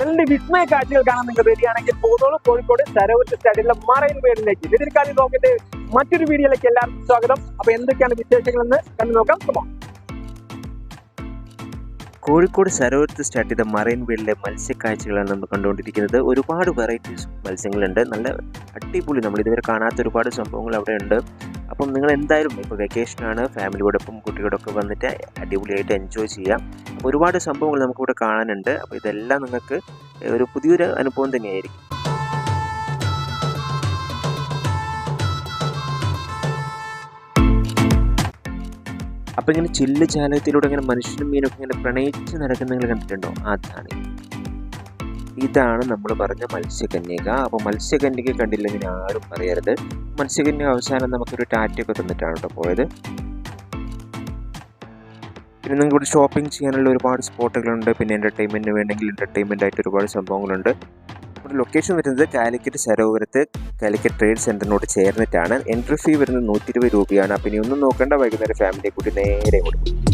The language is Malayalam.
രണ്ട് വിസ്മയ കാഴ്ചകൾ കാണാൻ നിങ്ങൾ റെഡിയാണെങ്കിൽ പോന്നോളൂ കോഴിക്കോട് സരോവർ സ്റ്റാഡിലെ മറൈൻ വേഡിലേക്ക് എതിർക്കാലി ബ്ലോക്കിന്റെ മറ്റൊരു വീഡിയോയിലേക്ക് എല്ലാവർക്കും സ്വാഗതം. അപ്പൊ എന്തൊക്കെയാണ് വിശേഷങ്ങളെന്ന് കണ്ടു നോക്കാം. On. കോഴിക്കോട് സരോവരത്ത് സ്റ്റാർട്ട് ചെയ്ത മറൈൻ വീടിലെ മത്സ്യക്കാഴ്ചകളാണ് നമ്മൾ കണ്ടുകൊണ്ടിരിക്കുന്നത്. ഒരുപാട് വെറൈറ്റീസ് മത്സ്യങ്ങളുണ്ട്. നല്ല അടിപൊളി നമ്മൾ ഇതുവരെ കാണാത്ത ഒരുപാട് സംഭവങ്ങൾ അവിടെ ഉണ്ട് അപ്പം നിങ്ങൾ എന്തായാലും ഇപ്പോൾ വെക്കേഷനാണ് ഫാമിലിയോടൊപ്പം കുട്ടികളോടൊപ്പം വന്നിട്ട് അടിപൊളിയായിട്ട് എൻജോയ് ചെയ്യാം. ഒരുപാട് സംഭവങ്ങൾ നമുക്കിവിടെ കാണാനുണ്ട്. അപ്പോൾ ഇതെല്ലാം നിങ്ങൾക്ക് ഒരു പുതിയൊരു അനുഭവം തന്നെയായിരിക്കും. അപ്പോൾ ഇങ്ങനെ ചില്ല് ചാലകത്തിലൂടെ ഇങ്ങനെ മനുഷ്യനും മീനൊക്കെ ഇങ്ങനെ പ്രണയിച്ച് നടക്കുന്ന കണ്ടിട്ടുണ്ടോ? അതാണ്. ഇതാണ് നമ്മൾ പറഞ്ഞ മത്സ്യകന്യക. അപ്പോൾ മത്സ്യകന്യക കണ്ടില്ലെങ്കിൽ ആരും പറയരുത്. മത്സ്യകന്യക അവസാനം നമുക്കൊരു ടാറ്റയൊക്കെ തന്നിട്ടാണ് കേട്ടോ പോയത്. പിന്നെ നിങ്ങൾക്ക് ഇവിടെ ഷോപ്പിംഗ് ചെയ്യാനുള്ള ഒരുപാട് സ്പോട്ടുകളുണ്ട്. പിന്നെ എന്റർടൈൻമെന്റിന് വേണമെങ്കിൽ എന്റർടൈൻമെന്റ് ആയിട്ട് ഒരുപാട് സംഭവങ്ങളുണ്ട്. ഇവിടെ ലൊക്കേഷൻ വരുന്നത് കാലിക്കറ്റ് സരോവരത്ത് കാലിക്കറ്റ് ട്രേഡ് സെന്ററിനോട് ചേർന്നിട്ടാണ്. എൻട്രി ഫീ വരുന്നത് നൂറ്റി ഇരുപത് രൂപയാണ്. അപ്പം ഇനി ഒന്നും നോക്കേണ്ട വൈകുന്നേരം ഫാമിലിയെ കൂട്ടി നേരെ കൊടുക്കും